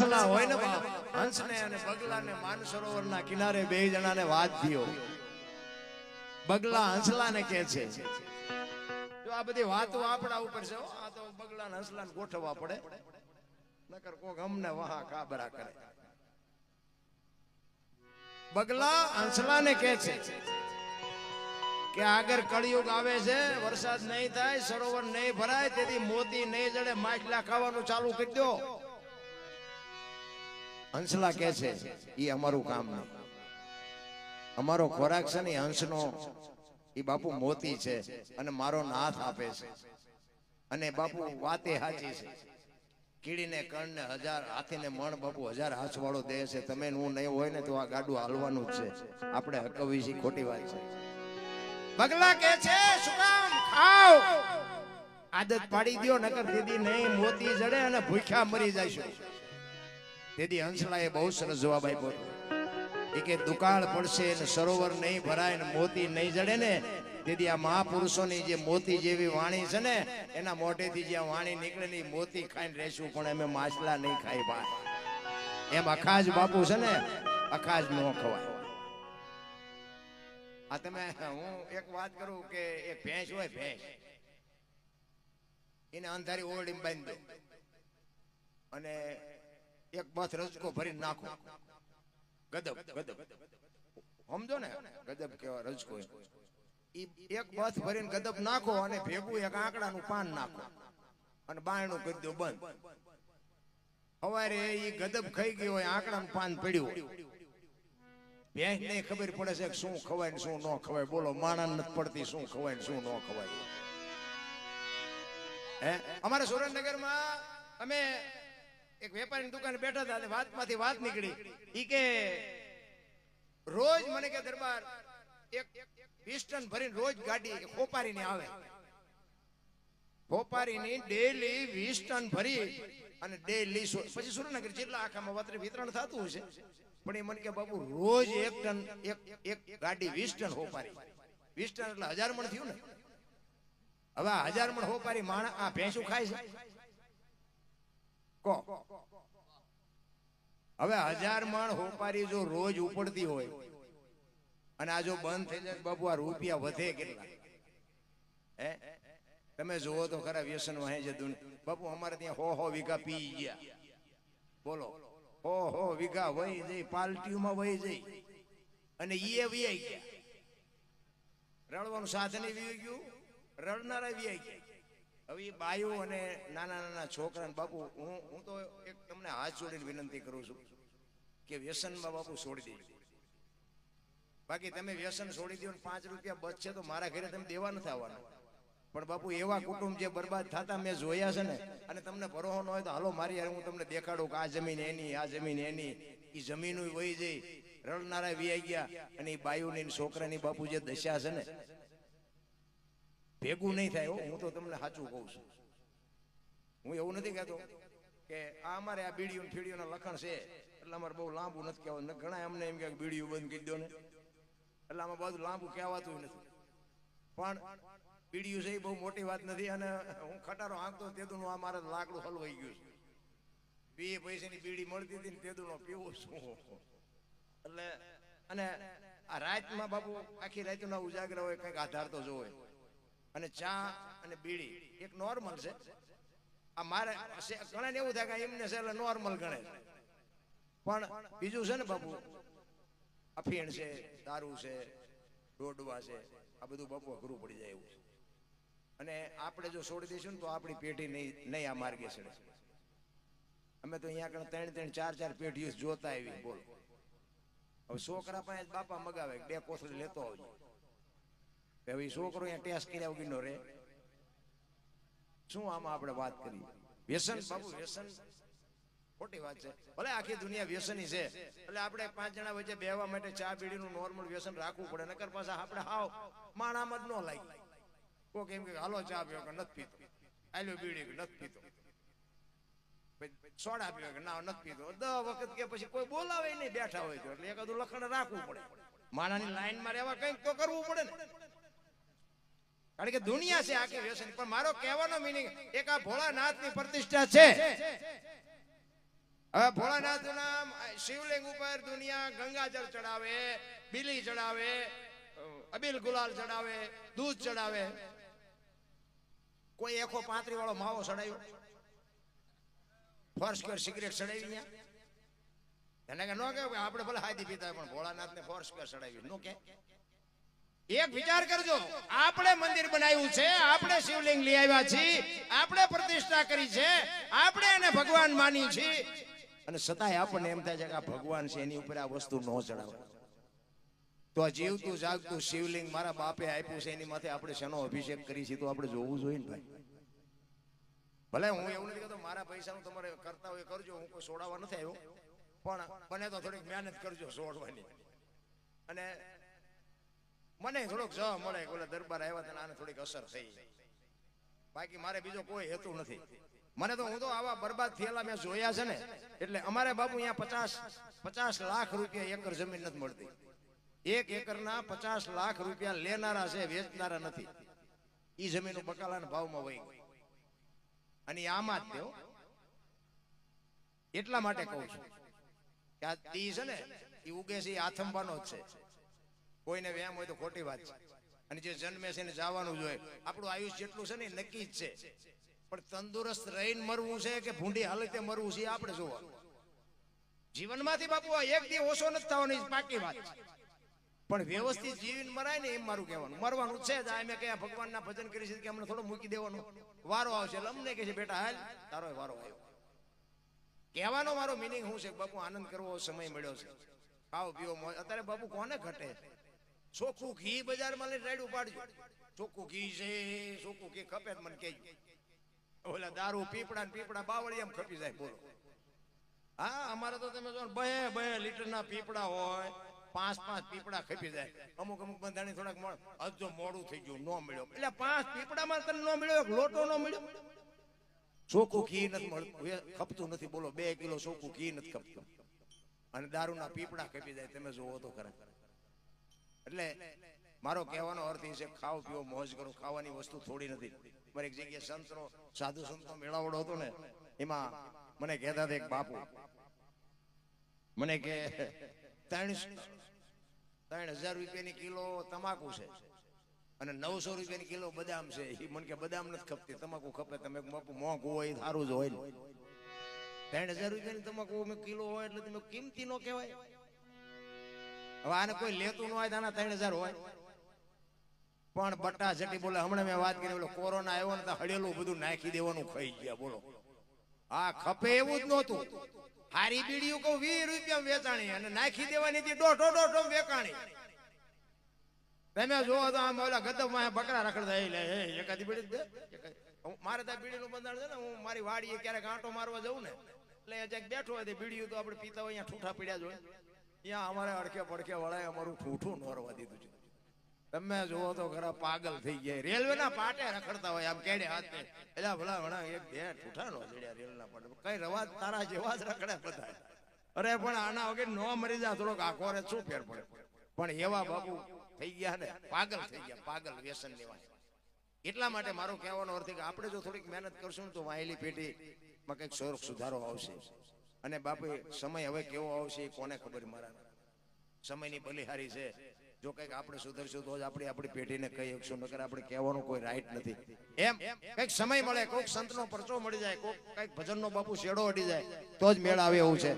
હંસલા હોય ને હંસને અને બગલાને માનસરોવરના કિનારે બે જણાને વાત થયો. બગલા હંસલાને કહે છે, જો આ બધી વાતો આપણા ઉપર છે આ તો બગલા ને હંસલા ને ગોઠવવા પડે. નકર કોક અમને વહા કાબરા કરે. બગલા હંસલાને કહે છે કે આગળ કળિયુગ આવે છે, વરસાદ નહીં થાય, સરોવર નહીં ભરાય, તેથી મોતી નહીં જડે માછલા ખાવાનું ચાલુ કરી દો. હંસલા કે છે એ અમારું કામ નહીં. અમારો ખોરાક છે ને હંસનો એ બાપુ મોતી છે અને મારો નાથ આપે છે. અને બાપુ વાતે હાચી છે. કીડીને કણને હજાર હાથીને મણ બાપુ હજાર હાથવાળો દે છે. તમે હું નહીં હોય ને તો આ ગાડું હાલવાનું જ છે. આપણે હકવી છે ખોટી વાત છે. બગલા કે છે, શું કામ? ખાઓ. આદત પાડી દ્યો, નકર દીદી નહીં, મોતી જડે અને ભૂખ્યા મરી જઈશું. દીદી એ બહુ સરસ જવાબ આપ્યો એ કે દુકાળ પડશે ને સરોવર નહીં ભરાય ને મોતી નહીં જડે ને, તેથી આ મહાપુરુષોની જે મોતી જેવી વાણી છે ને, એના મોઢેથી જે વાણી નીકળે ને મોતી ખાઈને રહેશું, પણ અમે માછલા નહીં ખાઈ ભાઈ એમ અખાજ બાપુ છે ને, અખાજ ન ખવાય. આ તમે, હું એક વાત કરું કે એક ભેંસ હોય ભેંસ, એને અંધારી ઓરડી બાંધી અને એક બથ રસકો ભરી નાખો. ગદબ ગદબ. સમજો ને? ગદબ કેવા રસકો એક બથ ભરીને ગદબ નાખો અને ભેગું એક આંકડાનું પાન નાખો. અને બાયણું કરી દો બંધ. સવારે એ ગદબ ખાઈ ગયો હોય, આંકડાનું પાન પડ્યું ભેંસ ને ખબર પડે છે શું ખવાય ને શું ન ખવાય. બોલો, માણસ નથી પડતી શું ખવાય ને શું ન ખવાય. હે? અમારા સુરેન્દ્રનગરમાં અમે એક વેપારીની દુકાને બેઠા હતા વાતમાંથી વાત નીકળી. ઈ કે, રોજ મને કે દરબાર, એક પિસ્ટન ભરીને રોજ ગાડી ખોપારીને આવે. ખોપારીની ડેલી વીસ ટન ભરી અને ડેલી પછી સુરેન્દ્રનગર જિલ્લા આખામાં વાતરે વિતરણ થતું હશે, પણ એ મને કે બાપુ રોજ એક ટન, એક એક ગાડી વીસ ટન હોપારી. વીસ ટન એટલે હજાર મણ થયું ને. હવે હજાર મણ હોપારી માણસ આ ભેંસું ખાય છે. કો. હવે હજાર મણ હોપારી જો રોજ ઉપડતી હોય અને આ જો બંધ થઈ જાય બાપુ, આ રૂપિયા વધે કેટલા? હે? તમે જુઓ તો ખરા વ્યસન વહે છે બાપુ, અમારે ત્યાં હો હો વીઘા પી ગયા. બોલો. હો હો વીઘા વહી જઈ પાલટીમાં વહી જઈ. અને ઈએ વિયાઈ ગયા. રડવાનું સાધન વી ગયું? રડનારા વિયાઈ ગયા. હવે બાયું અને નાના નાના છોકરા બાપુ, હું હું તો એક તમને હાથ જોડીને વિનંતી કરું છું કે વ્યસનમાં બાપુ છોડી દે. બાકી તમે વ્યસન છોડી દો પાંચ રૂપિયા બચશે તો મારા ઘરે તમે દેવા નથી આવવાના. પણ બાપુ એવા કુટુંબ જે બરબાદ થતા મેં જોયા છે ને, અને તમને ભરોહો ન હોય તો હાલો મારી યાર હું તમને દેખાડું કે આ જમીન એની, આ જમીન એની. એ જમીન વહી જઈ રડનારા વી ગયા અને એ બાયુની છોકરાની બાપુ જે દશા છે ને ભેગું નહીં થાય હો, હું તો તમને સાચું કહું છું. હું એવું નથી કહેતો કે આ અમારે આ બીડીઓ ને ફીડીઓના લખણ છે એટલે અમારે બહુ લાંબુ નથી કહેવાનું. ઘણા અમને એમ કે બીડીઓ બંધ કરી દો ને. એટલે આમાં બધું લાંબુ કહેવાતું નથી. પણ બીડીયું છે એ બહુ મોટી વાત નથી અને હું ખટારો આંકતો તેદુનું આ મારે લાકડું હલવાઈ ગયું છે. બે પૈસાની બીડી મળતી હતી ને તેદુનો પીવો શું એટલે અને આ રાતમાં બાપુ આખી રાતના ઉજાગરા હોય કંઈક આધાર તો જોવે. અને ચા અને બીડી, એક નોર્મલ છે. આ મારે ઘણા એવું થાય કે એમને છે એટલે નોર્મલ ગણે. પણ બીજું છે ને બાપુ અફીણ છે, દારૂ છે ડોડવા છે, આ બધું બાપુ અઘરું પડી જાય એવું છે. અને આપણે જો છોડી દઈશું ને તો આપણી પેઢી નહીં નહીં આ માર્ગે ચડે. અમે તો અહીંયા આગળ ત્રણ ત્રણ, ચાર ચાર પેઢીઓ જોતા આવી બોલો. હવે છોકરા પાસે બાપા મગાવે, બે કોથળી લેતો આવજો. હવે ઈ છોકરો અહીંયા ટેસ્ટ કર્યા વગરનો રે શું આમાં આપણે વાત કરી વ્યસન બાબુ વ્યસન. ખોટી વાત છે. ભલે આખી દુનિયા વ્યસની છે એટલે આપણે પાંચ જણા વચ્ચે બેહવા માટે ચા બીડીનું નોર્મલ વ્યસન રાખવું પડે, નકર પાછા આપણે હાવ માણામ જ ન લાગી. કોક એમ કે હાલો ચા પીવો કે નથી પીતો. આલ્યો બીડી કે નથી પીતો. સોડા પીવો કે, ના, નથી પીતો. દ વખત કે પછી કોઈ બોલાવે નહીં, બેઠા હોય તો. એટલે એકાદું લખણ રાખવું પડે. માણાની લાઈનમાં રહેવા કંઈક તો કરવું પડે ને. કારણ કે દુનિયા છે આખી વ્યસન. પણ મારો કહેવાનો મિનિંગ એક આ ભોળાનાથની પ્રતિષ્ઠા છે. હવે ભોળાનાથનું નામ શિવલિંગ ઉપર દુનિયા ગંગાજળ ચડાવે, બીલી ચડાવે, અબિલ ગુલાલ ચડાવે, દૂધ ચડાવે. કોઈ એકો પાંત્રી વાળો માવો ચડાવ્યો ફોર્સ કર સિગરેટ ચડાવી ત્યાં એને કે ન કે આપણે ભલે હાથી પીતા પણ ભોળાનાથ ને ફોર્સ કર ચડાવ્યું નું કે. એક વિચાર કરજો, આપણે મંદિર બનાવ્યું છે, આપણે શિવલિંગ લઈ આવ્યા છીએ, આપણે પ્રતિષ્ઠા કરી છે, આપણે એને ભગવાન માની છીએ. અને છતાંય આપણને એમ થાય છે કે આ ભગવાન છે, એની ઉપર આ વસ્તુ ન ચડાવે. તો આ જીવતું જાગતું શિવલિંગ મારા બાપે આપ્યું છે, એની માથે આપણે શેનો અભિષેક કરી છે તો આપણે જોવું જોઈએ ને ભાઈ. ભલે હું એવું નથી કહેતો, મારા પૈસાનું તમારે કરતા હોય કરજો, હું કોઈ સોડાવા નથી આવ્યો. પણ બને તો થોડીક મહેનત કરજો, છોડવાની. અને મને થોડોક જવા મળે ઓલા દરબાર આવ્યા હતા આને થોડીક અસર થઈ. બાકી મારે બીજો કોઈ હેતુ નથી. મને તો હું તો આવા બરબાદ થયેલા મેં જોયા છે ને, એટલે અમારે બાપુ અહીંયા પચાસ પચાસ લાખ રૂપિયા એકર જમીન નથી મળતી. એક એકરના પચાસ લાખ રૂપિયા લેનારા છે, વેચનારા નથી. એ જમીન બકાલાના ભાવમાં વહી ગઈ. અને આમાં જ થયો એટલા માટે કહું છું કે આ તી છે ને એ ઉગે છે એ આથંબાનો જ છે. કોઈને વ્યાયામ હોય તો ખોટી વાત છે. અને જે જન્મે છે એને જવાનું જોઈએ આપણું આયુષ જેટલું છે ને નક્કી જ છે. પણ તંદુરસ્ત રહીને મરવું છે કે ભૂંડી હાલતે મરવું છે આપણે જોવાનું. જીવનમાંથી બાપુ એક દી ઓછો નથી થવાની પાકી વાત. પણ વ્યવસ્થિત જીવીને મરાય ને એમ મારું કહેવાનું. મરવાનું છે જ. આ મેં કયા ભગવાનના ભજન કરી છે કે અમને થોડું મૂકી દેવાનું. વારો આવશે એટલે અમને કહે છે, બેટા, હાલ, તારો વારો આવ્યો. કહેવાનો મારો મિનિંગ શું છે? બાપુ આનંદ કરવો સમય મળ્યો છે. ખાઓ પીવો અત્યારે બાપુ કોને ઘટે? ચોખ્ખું ઘી બજારમાં લઈને રાડું પાડજો. ચોખ્ખું ઘી છે, ચોખ્ખું ઘી ખપે મને કહેજો. ઓલા દારૂ પીપડા ને પીપડા બાવળી એમ ખપી જાય, બોલો. હા, અમારે તો તમે જો બે બે લીટરના પીપડા હોય, પાંચ પાંચ પીપડા ખપી જાય. અમુક અમુક બંધાણી થોડાક મોડ હજ મોડું થઈ ગયું, ન મળ્યો. એટલે પાંચ પીપડામાં તને ન મળ્યો લોટો ન મળ્યો? ચોખ્ખું ઘી નથી મળતું ખપતું નથી, બોલો. બે કિલો ચોખ્ખું ઘી નથી ખપતું. અને દારૂના પીપડા ખપી જાય, તમે જોવો તો ખરા. એટલે મારો કહેવાનો અર્થ એ છે, ખાવ પીવો મોજ કરો. ખાવાની વસ્તુ થોડી નથી. મારે એક જગ્યાએ સંતનો, સાધુ સંતનો મેળાવડો હતો ને, એમાં મને કહેતા હતા એક બાપુ, મને કે, ત્રણ ત્રણ હજાર રૂપિયાની કિલો તમાકુ છે અને નવસો રૂપિયાની કિલો બદામ છે. એ મને કે, બદામ નથી ખપતી, તમાકુ ખપે. તમે બાપુ મોંઘ હોય સારું જ હોય ત્રણ હજાર રૂપિયાની તમાકુ કિલો હોય એટલે તમે કિંમતી નો કહેવાય. હવે આને કોઈ લેતું ન હોય તાના ત્રણ હજાર હોય. પણ બટા જટી બોલે, હમણાં મેં વાત કરી બોલો કોરોના આવ્યો ને તો હળેલું બધું નાખી દેવાનું ખાઈ ગયા, બોલો. હા ખપે એવું જ નહોતું. હારી બીડીયું કહું, વીસ રૂપિયા વેચાણી અને નાખી દેવાની હતી, દોઢો દોઢો વેચાણી તમે જોવો તો આમ ઓલા ગદબમાં બકરા રખડતા, એ લે એકાદી બીડી મારે ત્યાં બીડીનું બંધાણ છે ને, હું મારી વાડીએ ક્યારેક આંટો મારવા જઉં ને, એટલે બેઠો હોય બીડીયું તો આપણે પીતા હોય, અહીંયા ઠૂઠા પીડ્યા જ ત્યાં અમારે અડકે પડકે વળાય અમારું ઠૂઠું નોરવા દીધું છે. તમે જુઓ તો ખરા પાગલ થઈ ગયા. રેલવે ના પાટે રખડતા હોય, આમ કેડે હાથ. એટલે ભલા ભણા એક બે ઠૂઠા નો જડ્યા રેલ ના પાટે કઈ રવા તારા જેવા જ રખડે બધા અરે, પણ આના વગર નો મરી જા થોડોક આખો રે શું ફેર પડે? પણ એવા બાબુ થઈ ગયા ને, પાગલ થઈ ગયા, પાગલ વ્યસન લેવા એટલા માટે મારો કહેવાનો અર્થ કે આપણે જો થોડીક મહેનત કરશું તો વાયેલી પેઢીમાં કંઈક સ્વરૂપ સુધારો આવશે. અને બાપુ, સમય હવે કેવો આવશે કોને ખબર મારા? સમયની બલિહારી છે. જો કંઈક આપણે સુધરશું તો જ આપણી આપણી પેઢીને કહી શકશું, નકર આપણે કહેવાનું કોઈ રાઈટ નથી. એમ કંઈક સમય મળે, કોઈક સંતનો પરચો મળી જાય, કોઈક કંઈક ભજનનો બાપુ શેડો અડી જાય, તો જ મેળ આવે એવું છે.